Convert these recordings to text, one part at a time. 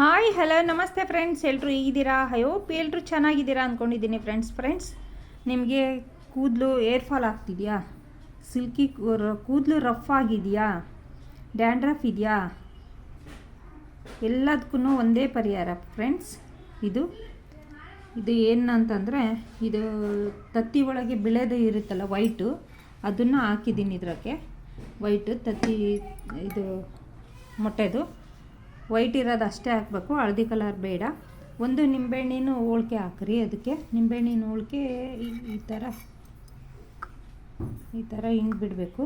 Hi hello ನಮಸ್ತೆ friends ಎಲ್ಲರೂ ಹೇಗಿದ್ದೀರಾ? ಹೋಪ್ ಎಲ್ಲರೂ ಚೆನ್ನಾಗಿದ್ದೀರಾ ಅಂದ್ಕೊಂಡಿದ್ದೀನಿ ಫ್ರೆಂಡ್ಸ್ ಫ್ರೆಂಡ್ಸ್ ನಿಮಗೆ ಕೂದಲು ಏರ್ ಫಾಲ್ ಆಗ್ತಿದೆಯಾ? ಸಿಲ್ಕಿ ಕೂದಲು ರಫ್ ಆಗಿದೆಯಾ? ಡ್ಯಾಂಡ್ರಫ್ ಇದೆಯಾ? ಎಲ್ಲದಕ್ಕೂ ಒಂದೇ ಪರಿಹಾರ ಫ್ರೆಂಡ್ಸ್ ಇದು ಇದು ಏನಂತಂದರೆ, ಇದು ತತ್ತಿ ಒಳಗೆ ಬಿಳೆದು ಇರುತ್ತಲ್ಲ ವೈಟು ಅದನ್ನು ಹಾಕಿದ್ದೀನಿ ಇದಕ್ಕೆ ವೈಟು ತತ್ತಿ, ಇದು ಮೊಟ್ಟೆದು. ವೈಟ್ ಇರೋದು ಅಷ್ಟೇ ಹಾಕಬೇಕು, ಹಳದಿ ಕಲರ್ ಬೇಡ. ಒಂದು ನಿಂಬೆಹಣ್ಣಿನ ಹೋಳಿಗೆ ಹಾಕ್ರಿ ಅದಕ್ಕೆ. ನಿಂಬೆಹಣ್ಣಿನ ಹೋಳಿಗೆ ಈ ಥರ ಈ ಥರ ಹಿಂಗೆ ಬಿಡಬೇಕು.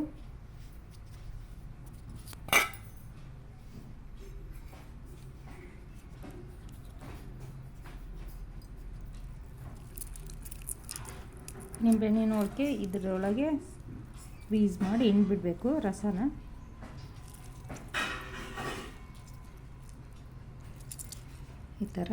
ನಿಂಬೆಹಣ್ಣಿನ ಹೋಳಿಗೆ ಇದರೊಳಗೆ ಸ್ಕ್ವೀಸ್ ಮಾಡಿ ಹಿಂಡ್ಬಿಡಬೇಕು ರಸನ. ಈ ಥರ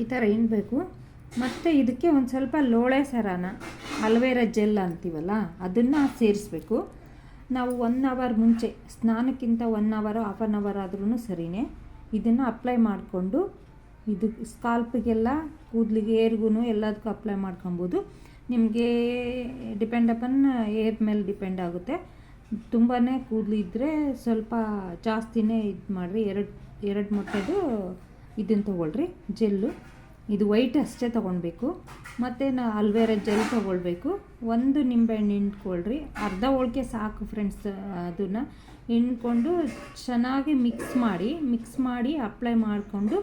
ಈ ಥರ ಹಿಂಡಬೇಕು ಮತ್ತು ಇದಕ್ಕೆ ಒಂದು ಸ್ವಲ್ಪ ಲೋಳೆ ಸರನ, ಅಲ್ವೇರ ಜೆಲ್ ಅಂತೀವಲ್ಲ, ಅದನ್ನು ಸೇರಿಸ್ಬೇಕು. ನಾವು ಒನ್ ಅವರ್ ಮುಂಚೆ, ಸ್ನಾನಕ್ಕಿಂತ one hour half an hour ಆದ್ರೂ ಸರಿಯೇ ಇದನ್ನು ಅಪ್ಲೈ ಮಾಡಿಕೊಂಡು, ಇದು ಸ್ಕಾಲ್ಪಿಗೆಲ್ಲ ಕೂದಲಿಗೆ ಏರ್ಗೂ ಎಲ್ಲದಕ್ಕೂ ಅಪ್ಲೈ ಮಾಡ್ಕೊಬೋದು. ನಿಮಗೆ ಡಿಪೆಂಡ್ ಅಪನ್ ಏರ್ ಮೇಲೆ ಡಿಪೆಂಡ್ ಆಗುತ್ತೆ. ತುಂಬಾ ಕೂದಲು ಇದ್ದರೆ ಸ್ವಲ್ಪ ಜಾಸ್ತಿನೇ ಇದು ಮಾಡಿರಿ ಎರಡು ಎರಡು ಮೊಟ್ಟೆದು ಇದನ್ನು ತೊಗೊಳ್ರಿ, ಜೆಲ್ಲು. ಇದು ವೈಟ್ ಅಷ್ಟೇ ತೊಗೊಳ್ಬೇಕು ಮತ್ತು ನಾ ಅಲ್ವೇರ ಜೆಲ್ ತೊಗೊಳ್ಬೇಕು. ಒಂದು ನಿಂಬೆಹಣ್ಣು ಹಿಂಡ್ಕೊಳ್ರಿ. ಅರ್ಧ ಹೋಳಿಗೆ ಸಾಕು ಫ್ರೆಂಡ್ಸ್ ಅದನ್ನು ಹಿಂಡ್ಕೊಂಡು ಚೆನ್ನಾಗಿ ಮಿಕ್ಸ್ ಮಾಡಿ ಮಿಕ್ಸ್ ಮಾಡಿ ಅಪ್ಲೈ ಮಾಡಿಕೊಂಡು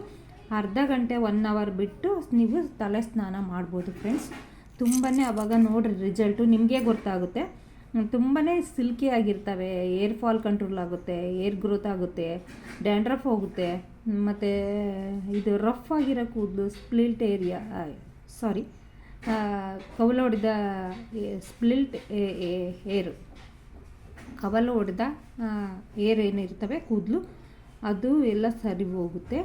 ಅರ್ಧ ಗಂಟೆ ಒನ್ ಅವರ್ ಬಿಟ್ಟು ನೀವು ತಲೆ ಸ್ನಾನ ಮಾಡ್ಬೋದು ಫ್ರೆಂಡ್ಸ್ ತುಂಬಾ ಅವಾಗ ನೋಡಿರಿ ರಿಸಲ್ಟು ನಿಮಗೆ ಗೊತ್ತಾಗುತ್ತೆ. ತುಂಬಾ ಸಿಲ್ಕಿ ಆಗಿರ್ತವೆ. ಏರ್ ಫಾಲ್ ಕಂಟ್ರೋಲ್ ಆಗುತ್ತೆ ಏರ್ ಗ್ರೋತ್ ಆಗುತ್ತೆ ಡ್ಯಾಂಡ್ರಫ್ ಹೋಗುತ್ತೆ. ಮತ್ತು ಇದು ರಫ್ ಆಗಿರೋ ಕೂದಲು ಸ್ಪ್ಲಿಲ್ಟ್ ಏರಿಯಾ ಸಾರಿ ಕವಲು ಹೊಡೆದ ಸ್ಪ್ಲಿಲ್ಟ್ ಏರು ಕವಲು ಹೊಡೆದ ಏರ್ ಏನಿರ್ತವೆ ಕೂದಲು, ಅದು ಎಲ್ಲ ಸರಿ ಹೋಗುತ್ತೆ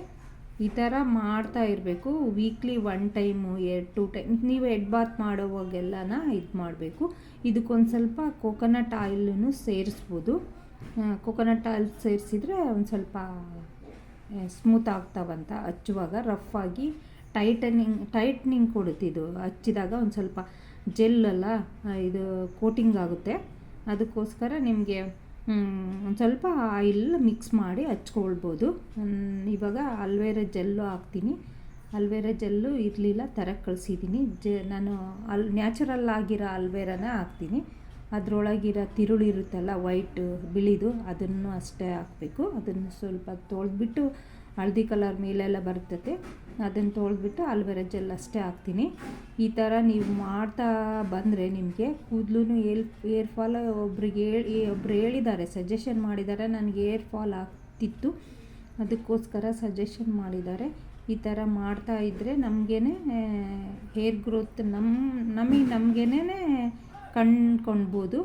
ಈ ಥರ ಮಾಡ್ತಾ ಇರಬೇಕು. ವೀಕ್ಲಿ ಒನ್ ಟೈಮು ಎರಡು ಟೂ ಟೈಮ್ ನೀವು ಹೆಡ್ ಬಾತ್ ಮಾಡೋವಾಗೆಲ್ಲನ ಇದು ಮಾಡಬೇಕು. ಇದಕ್ಕೊಂದು ಸ್ವಲ್ಪ ಕೋಕೋನಟ್ ಆಯಿಲನ್ನು ಸೇರಿಸ್ಬೋದು. ಕೋಕೋನಟ್ ಆಯಿಲ್ ಸೇರಿಸಿದ್ರೆ ಒಂದು ಸ್ವಲ್ಪ ಸ್ಮೂತ್ ಆಗ್ತಾವಂತ. ಹಚ್ಚುವಾಗ ರಫ್ ಆಗಿ ಟೈಟನಿಂಗ್ ಟೈಟ್ನಿಂಗ್ ಕೊಡುತ್ತಿದ್ದು ಹಚ್ಚಿದಾಗ ಒಂದು ಸ್ವಲ್ಪ ಜೆಲ್ಲಲ್ಲ ಇದು ಕೋಟಿಂಗ್ ಆಗುತ್ತೆ. ಅದಕ್ಕೋಸ್ಕರ ನಿಮಗೆ ಒಂದು ಸ್ವಲ್ಪ ಆಯಿಲ್ ಮಿಕ್ಸ್ ಮಾಡಿ ಹಚ್ಕೊಳ್ಬೋದು. ಇವಾಗ ಅಲ್ವೇರ ಜೆಲ್ಲು ಹಾಕ್ತೀನಿ. ಅಲ್ವೇರ ಜೆಲ್ಲು ಇರಲಿಲ್ಲ ತರಕ್ಕೆ ಕಳಿಸಿದ್ದೀನಿ ಜೆ, ನಾನು ಅಲ್ ನ್ಯಾಚುರಲ್ ಆಗಿರೋ ಅಲ್ವೇರನ ಹಾಕ್ತೀನಿ. ಅದರೊಳಗಿರೋ ತಿರುಳು ಇರುತ್ತಲ್ಲ ವೈಟ್ ಬಿಳಿದು, ಅದನ್ನು ಅಷ್ಟೇ ಹಾಕಬೇಕು. ಅದನ್ನು ಸ್ವಲ್ಪ ತೊಳೆದ್ಬಿಟ್ಟು ಹಳದಿ ಕಲರ್ ಮೇಲೆಲ್ಲ ಬರ್ತದೆ ಅದನ್ನು ತೊಳೆದ್ಬಿಟ್ಟು ಅಲ್ವೆರ ಜೆಲ್ ಅಷ್ಟೇ ಹಾಕ್ತೀನಿ. ಈ ಥರ ನೀವು ಮಾಡ್ತಾ ಬಂದರೆ ನಿಮಗೆ ಕೂದಲು ಏಲ್ ಏರ್ ಫಾಲ್ ಒಬ್ರಿಗೆ ಹೇಳಿ ಒಬ್ರು ಹೇಳಿದ್ದಾರೆ, ಸಜೆಷನ್ ಮಾಡಿದ್ದಾರೆ, ನನಗೆ ಏರ್ ಫಾಲ್ ಆಗ್ತಿತ್ತು. ಅದಕ್ಕೋಸ್ಕರ ಸಜೆಷನ್ ಮಾಡಿದ್ದಾರೆ. ಈ ಥರ ಮಾಡ್ತಾ ಇದ್ದರೆ ನಮಗೇ ಹೇರ್ ಗ್ರೋತ್ ನಮ್ಮ ನಮಗೆ ನಮಗೇನೆ ಕಂಡ್ಕೊಳ್ಬೋದು.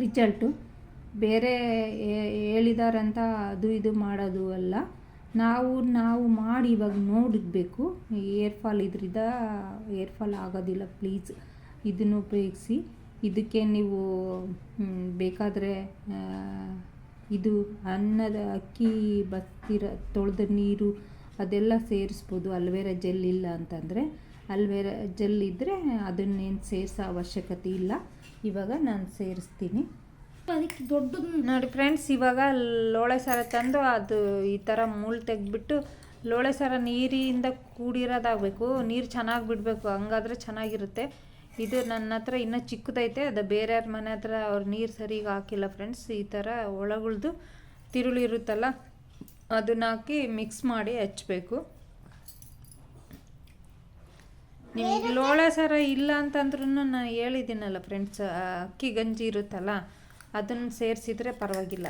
ರಿಸಲ್ಟು. ಬೇರೆ ಹೇಳಿದಾರಂತ ಅದು ಇದು ಮಾಡೋದು ಅಲ್ಲ. ನಾವು ನಾವು ಮಾಡಿ ಇವಾಗ ನೋಡಬೇಕು ಏರ್ ಫಾಲ್ ಇದರಿಂದ ಏರ್ ಫಾಲ್ ಆಗೋದಿಲ್ಲ ಪ್ಲೀಸ್ ಇದನ್ನು ಉಪಯೋಗಿಸಿ. ಇದಕ್ಕೆ ನೀವು ಬೇಕಾದರೆ ಇದು ಅನ್ನದ ಅಕ್ಕಿ, ಬತ್ತಿರ, ತೊಳೆದ ನೀರು ಅದೆಲ್ಲ ಸೇರಿಸ್ಬೋದು. ಅಲ್ವೇರ ಜೆಲ್ ಇಲ್ಲ ಅಂತಂದರೆ. ಅಲ್ವೇರ ಜೆಲ್ ಇದ್ದರೆ ಅದನ್ನೇನು ಸೇರಿಸೋ ಅವಶ್ಯಕತೆ ಇಲ್ಲ. ಇವಾಗ ನಾನು ಸೇರಿಸ್ತೀನಿ. ಅದಕ್ಕೆ ದೊಡ್ಡದು. ನೋಡಿ ಫ್ರೆಂಡ್ಸ್ ಇವಾಗ ಲೋಳೆ ಸಾರ ತಂದು ಅದು ಈ ಥರ ಮೂಳು ತೆಗೆದ್ಬಿಟ್ಟು ಲೋಳೆ ಸಾರ ನೀರಿಂದ ಕೂಡಿರೋದಾಗಬೇಕು. ನೀರು ಚೆನ್ನಾಗಿ ಬಿಡಬೇಕು ಹಂಗಾದ್ರೆ ಚೆನ್ನಾಗಿರುತ್ತೆ. ಇದು ನನ್ನ ಹತ್ರ ಇನ್ನೂ ಚಿಕ್ಕದೈತೆ ಅದು ಬೇರೆಯವ್ರ ಮನೆ ಹತ್ರ ಅವ್ರು ನೀರು ಸರಿಗೆ ಹಾಕಿಲ್ಲ ಫ್ರೆಂಡ್ಸ್. ಈ ಥರ ಒಳಗುಳ್ದು ತಿರುಳು ಇರುತ್ತಲ್ಲ ಅದನ್ನ ಹಾಕಿ ಮಿಕ್ಸ್ ಮಾಡಿ ಹಚ್ಚಬೇಕು ನಿಮಗೆ ಲೋಳೆ ಸಾರ ಇಲ್ಲ ಅಂತಂದ್ರೂ ನಾನು ಹೇಳಿದ್ದೀನಲ್ಲ ಫ್ರೆಂಡ್ಸ್ ಅಕ್ಕಿ ಗಂಜಿ ಇರುತ್ತಲ್ಲ ಅದನ್ನು ಸೇರಿಸಿದ್ರೆ ಪರವಾಗಿಲ್ಲ.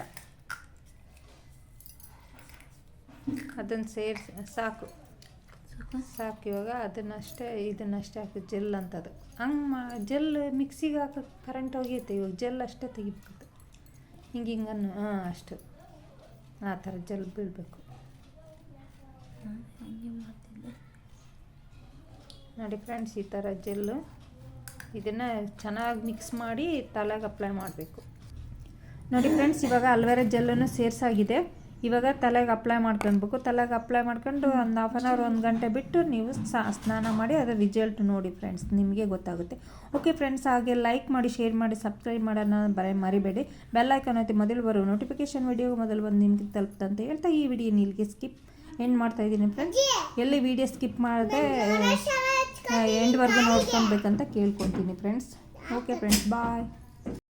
ಅದನ್ನು ಸೇರಿಸಿ ಸಾಕು. ಸಾಕು? ಇವಾಗ. ಅದನ್ನಷ್ಟೇ ಇದನ್ನಷ್ಟೇ ಹಾಕಿ ಜೆಲ್ ಅಂತದು. ಹಂಗೆ ಮಾ ಜೆಲ್ ಮಿಕ್ಸಿಗೆ ಹಾಕೋ ಕರೆಂಟ್ ಹೋಗಿತ್ತು ಇವಾಗ. ಜೆಲ್ ಅಷ್ಟೇ ತೆಗಿಬೇಕು. ಹಿಂಗೆ ಹಿಂಗನ್ನು ಹಾಂ ಅಷ್ಟು. ಆ ಥರ ಜೆಲ್ ಬೀಳಬೇಕು. ನೋಡಿ ಫ್ರೆಂಡ್ಸ್ ಈ ಥರ ಜೆಲ್ಲು. ಇದನ್ನು ಚೆನ್ನಾಗಿ ಮಿಕ್ಸ್ ಮಾಡಿ ತಲೆಗೆ ಅಪ್ಲೈ ಮಾಡಬೇಕು. ನೋಡಿ ಫ್ರೆಂಡ್ಸ್ ಇವಾಗ ಅಲ್ವೇರ ಜೆಲ್ಲನ್ನು ಸೇರ್ಸಾಗಿದೆ. ಇವಾಗ ತಲೆಗೆ ಅಪ್ಲೈ ಮಾಡ್ಕೊಳ್ಬೇಕು. ತಲೆಗೆ ಅಪ್ಲೈ ಮಾಡ್ಕೊಂಡು ಒಂದು ಹಾಫ್ ಆನ್ ಅವರ್ ಒಂದು ಗಂಟೆ ಬಿಟ್ಟು ನೀವು ಸ್ನಾನ ಮಾಡಿ ಅದರ ರಿಸಲ್ಟ್ ನೋಡಿ ಫ್ರೆಂಡ್ಸ್ ನಿಮಗೆ ಗೊತ್ತಾಗುತ್ತೆ. ಓಕೆ ಫ್ರೆಂಡ್ಸ್ ಹಾಗೆ ಲೈಕ್ ಮಾಡಿ ಶೇರ್ ಮಾಡಿ ಸಬ್ಸ್ಕ್ರೈಬ್ ಮಾಡೋಣ ಬರೀ, ಮರಿಬೇಡಿ. ಬೆಲ್ ಐಕನ್ ಐತೆ ಮೊದಲು ಬರೋ ನೋಟಿಫಿಕೇಶನ್ ವಿಡಿಯೋ ಮೊದಲು ಬಂದು ನಿಮಗೆ ತಲುಪ್ತಂತ ಹೇಳ್ತಾ ಈ ವಿಡಿಯೋ ನಿಲ್ಗೆ ಸ್ಕಿಪ್ ಎಂಡ್ ಮಾಡ್ತಾ ಇದ್ದೀನಿ ಫ್ರೆಂಡ್ಸ್ ಎಲ್ಲಿ ವಿಡಿಯೋ ಸ್ಕಿಪ್ ಮಾಡದೆ ಎಂಡ್ವರೆಗೂ ನೋಡ್ಕೊಬೇಕಂತ ಕೇಳ್ಕೊತೀನಿ ಫ್ರೆಂಡ್ಸ್ ಓಕೆ ಫ್ರೆಂಡ್ಸ್ ಬಾಯ್